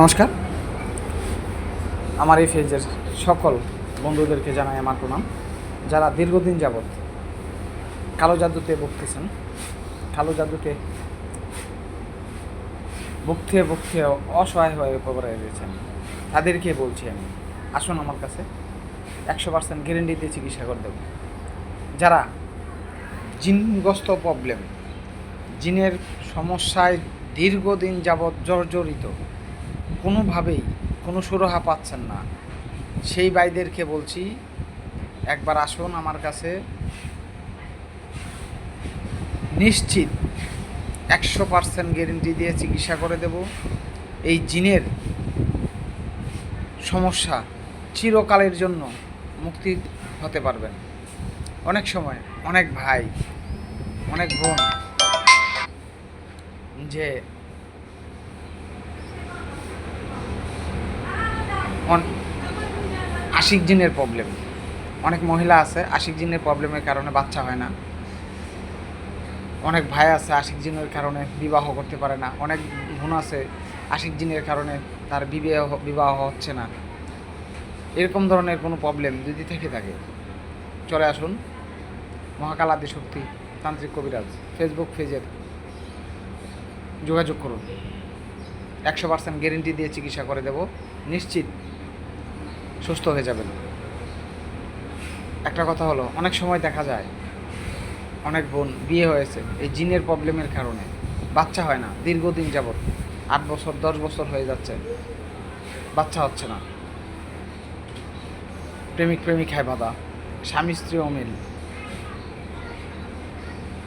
নমস্কার। আমার এই ফেজের সকল বন্ধুদেরকে জানাই আমার প্রণাম। যারা দীর্ঘদিন যাবৎ কালো জাদুতে ভুগতেছেন, কালো জাদুতে ভুগতে ভুগতে অসহায় হয়ে পড়ে রয়েছেন, তাদেরকে বলছি আমি, আসুন আমার কাছে একশো পার্সেন্ট গ্যারেন্টি দিয়ে চিকিৎসা করে দেবো। যারা জিনগ্রস্ত প্রবলেম জিনের সমস্যায় দীর্ঘদিন যাবৎ জর্জরিত কোনোভাবেই কোনো সুরাহা পাচ্ছেন না। সেই ভাইদেরকে বলছি, একবার আসুন আমার কাছে। নিশ্চিত একশো পার্সেন্ট গ্যারেন্টি দিয়ে চিকিৎসা করে দেব। এই জিনের সমস্যা চিরকালের জন্য মুক্তি হতে পারবেন। অনেক সময় অনেক ভাই, অনেক বোন যে আশিক জিনের প্রবলেম অনেক মহিলা আছে, আশিক জিনের প্রবলেমের কারণে বাচ্চা হয় না। অনেক ভাই আছে, আশিক জিনের কারণে বিবাহ করতে পারে না। অনেক বোন আছে, আশিক জিনের কারণে তার বিবাহ বিবাহ হচ্ছে না। এরকম ধরনের কোনো প্রবলেম যদি থেকে থাকে, চলে আসুন। মহাকাল আদি শক্তি, তান্ত্রিক কবিরাজ ফেসবুক পেজের যোগাযোগ করুন। একশো পার্সেন্ট গ্যারেন্টি দিয়ে চিকিৎসা করে দেব। নিশ্চিত সুস্থ হয়ে যাবেন। একটা কথা হলো, অনেক সময় দেখা যায়, অনেক বোন বিয়ে হয়েছে, এই জিনের প্রবলেমের কারণে। বাচ্চা হয় না, দীর্ঘদিন যাবৎ, আট বছর, দশ বছর হয়ে যাচ্ছে। বাচ্চা হচ্ছে না। প্রেমিক প্রেমিকায় বাধা, স্বামী স্ত্রী অমিল।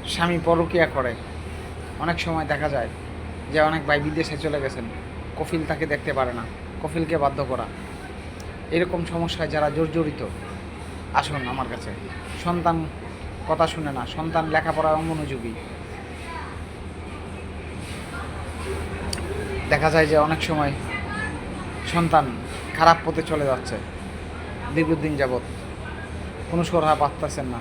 স্বামী পরকিয়া করে। অনেক সময় দেখা যায় যে অনেক ভাই বিদেশে চলে গেছেন, কফিল তাকে দেখতে পারে না, কফিলকে বাধ্য করা। এরকম সমস্যায় যারা জর্জরিত, আসুন আমার কাছে। সন্তান কথা শুনে না, সন্তান লেখাপড়ার অমনোযোগী। দেখা যায় যে অনেক সময় সন্তান খারাপ পথে চলে যাচ্ছে, দীর্ঘদিন যাবৎ। কোনো সরহা পাচ্ছেন না।